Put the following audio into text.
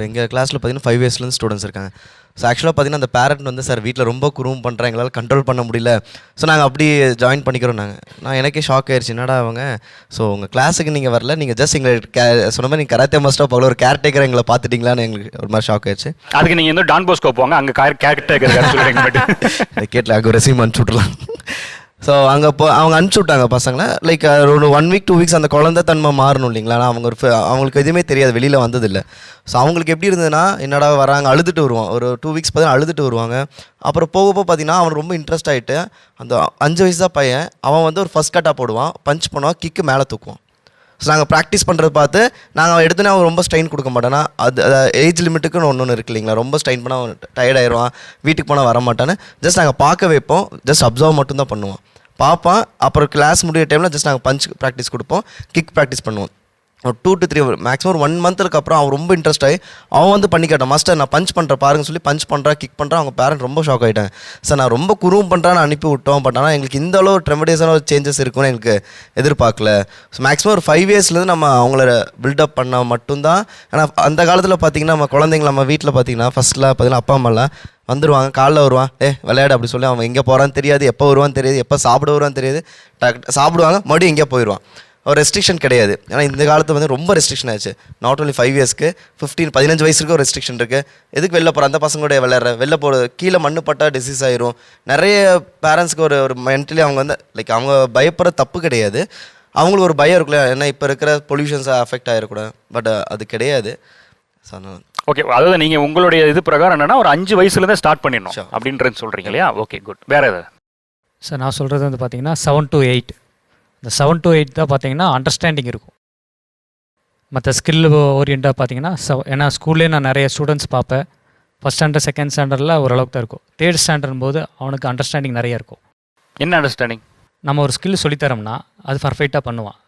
இப்போ எங்கள் கிளாஸில் பார்த்தீங்கன்னா ஃபைவ் இயர்ஸ்லேருந்து ஸ்டூடெண்ட்ஸ் இருக்காங்க. ஸோ ஆக்சுவலாக பார்த்தீங்கன்னா அந்த பேரண்ட் வந்து சார் வீட்டில் ரொம்ப குறும் பண்ணுறேன் எங்களால் கண்ட்ரோல் பண்ண முடியல. ஸோ நாங்கள் அப்படி ஜாயின் பண்ணிக்கிறோம் நாங்கள் நான் எனக்கே ஷாக் ஆயிடுச்சு என்னடா அவங்க? ஸோ உங்கள் கிளாஸுக்கு நீங்கள் வரல. நீங்கள் ஜஸ்ட் எங்களை கே சொன்ன மாதிரி நீங்கள் கராத்தே மாஸ்டர் போகல ஒரு கேர்டேக்கர் எங்களை பார்த்துட்டீங்களான்னு எங்களுக்கு ஒரு மாதிரி ஷாக் ஆயிடுச்சு அதுக்கு நீங்க வந்து டான் போஸ்கோ போங்க அங்க அதை கேட்டல அங்கே ரெசியூம் அனுப்பிச்சி விட்றலாம் ஸோ அங்கே போ அவங்க அனுப்பிச்சி விட்டாங்க பசங்களை லைக் ஒரு ஒன் வீக் டூ வீக்ஸ் அந்த குழந்தை தன்மை மாறணும் இல்லைங்களா? அவங்க ஒரு ஃப- அவங்களுக்கு எதுவுமே தெரியாது. வெளியில் வந்ததில்லை. ஸோ அவங்களுக்கு எப்படி இருந்ததுன்னா என்னடா வராங்க அழுதுட்டு வருவான் ஒரு டூ வீக்ஸ் பார்த்தா அழுதுட்டு வருவாங்க. அப்புறம் போக போக பார்த்தீங்கன்னா அவன் ரொம்ப இன்ட்ரெஸ்ட் ஆகிட்டு அந்த அஞ்சு வயசு தான் பையன் அவன் வந்து ஒரு ஃபஸ்ட் கட்டாக போடுவான் பஞ்ச் பண்ணுவான் கிக்கு மேலே தூக்குவான். ஸோ நாங்கள் ப்ராக்டிஸ் பண்ணுறது பார்த்து நாங்கள் எடுத்துனா அவன் ரொம்ப ஸ்ட்ரெயின் கொடுக்க மாட்டேன்னா அது ஏஜ் லிமிட்டுக்குன்னு ஒன்று ஒன்று இருக்கு இல்லைங்களா? ரொம்ப ஸ்ட்ரெயின் பண்ணால் அவன் டயர்ட் ஆயிடுவான் வீட்டுக்கு போனால் வர மாட்டான்னு ஜஸ்ட் நாங்கள் பார்க்க வைப்போம் ஜஸ்ட் அப்சர்வ் மட்டும் தான் பண்ணுவான். பார்ப்பான் அப்புறம் கிளாஸ் முடிய டைமில் ஜஸ்ட் நாங்கள் பஞ்ச் ப்ராக்டிஸ் கொடுப்போம். கிக் ப்ராக்டிஸ் பண்ணுவோம். ஒரு டூ டு த்ரீ மேக்ஸிமம் ஒரு ஒன் மந்த்துக்கு அப்புறம் அவன் ரொம்ப இன்ட்ரெஸ்ட் ஆகி அவன் வந்து பண்ணி கேட்டான் மாஸ்டர் நான் பஞ்ச் பண்ணுறேன் பாருங்க சொல்லி பஞ்ச் பண்ணுறா கிக் பண்ணுறான் அவங்க பேரண்ட் ரொம்ப ஷாக் ஆகிட்டேன் சார் நான் ரொம்ப குருவும் பண்ணுறான்னு அனுப்பி விட்டோம் பட் ஆனால் எங்களுக்கு இந்த அளவு ட்ரெமடியஸான ஒரு சேஞ்சஸ் இருக்கும்னு எங்களுக்கு எதிர்பார்க்கல. ஸோ மேக்ஸிமம் ஒரு ஃபைவ் இயர்ஸ்லேருந்து நம்ம அவங்கள பில்டப் பண்ணால் மட்டும்தான். ஏன்னா அந்த காலத்தில் பார்த்தீங்கன்னா நம்ம குழந்தைங்க நம்ம வீட்டில் பார்த்தீங்கன்னா ஃபஸ்ட்டில் பார்த்தீங்கன்னா அப்பா அம்மாலாம் வந்துருவாங்க காலைல வருவான் ஏ விளையாடு அப்படி சொல்லி அவன் எங்கே போகிறான்னு தெரியாது எப்போ வருவான்னு தெரியாது எப்போ சாப்பிட வருவான்னு தெரியாது டக் சாப்பிடுவாங்க மறுபடியும் எங்கேயோ போயிடுவான் ஒரு ரெஸ்ட்ரிக்ஷன் கிடையாது. ஏன்னா இந்த காலத்து வந்து ரொம்ப ரெஸ்ட்ரிக்ஷன் ஆச்சு. நாட் only ஃபைவ் இயர்ஸ்க்கு ஃபிஃப்டீன் பதினஞ்சு வயசுக்கு ஒரு ரெஸ்ட்ரிக்ஷன் இருக்குது எதுக்கு வெளில போகிற அந்த பசங்களோட விளையாடுற வெளில போகிற கீழே மண்ணு பட்டா டிசீஸ் ஆயிரும். நிறைய பேரண்ட்ஸ்க்கு ஒரு ஒரு மென்டலி அவங்க வந்து லைக் அவங்க பயப்படுற தப்பு கிடையாது. அவங்களுக்கு ஒரு பயம் இருக்குல்ல ஏன்னா இப்போ இருக்கிற பொல்யூஷன்ஸ் அஃபெக்ட் ஆகிடக்கூடாது பட் அது கிடையாது. ஸோ அதனால. ஓகே அதாவது நீங்க உங்களுடைய இது பிரகாரம் என்னன்னா ஒரு அஞ்சு வயசுல இருந்தே ஸ்டார்ட் பண்ணிடணும். அப்படின்றது சொல்றீங்க இல்லையா? ஓகே குட் வேற ஏதாவது சார் நான் சொல்கிறது வந்து பார்த்தீங்கன்னா செவன் டு எயிட் இந்த செவன் டு எயிட் தான் பார்த்தீங்கன்னா அண்டர்ஸ்டாண்டிங் இருக்கும். மற்ற ஸ்கில் ஓரியண்டாக பார்த்தீங்கன்னா செவ ஏன்னா ஸ்கூல்லே நான் நிறைய ஸ்டூடெண்ட்ஸ் பார்ப்பேன். ஃபஸ்ட் ஸ்டாண்டர்ட் செகண்ட் ஸ்டாண்டர்டில் ஓரளவுக்கு தான் இருக்கும். தேர்ட் ஸ்டாண்டர்ட் போது அவனுக்கு அண்டர்ஸ்டாண்டிங் நிறைய இருக்கும். என்ன அண்டர்ஸ்டாண்டிங் நம்ம ஒரு ஸ்கில் சொல்லித்தரோம்னா அது பர்ஃபெக்டாக பண்ணுவான்.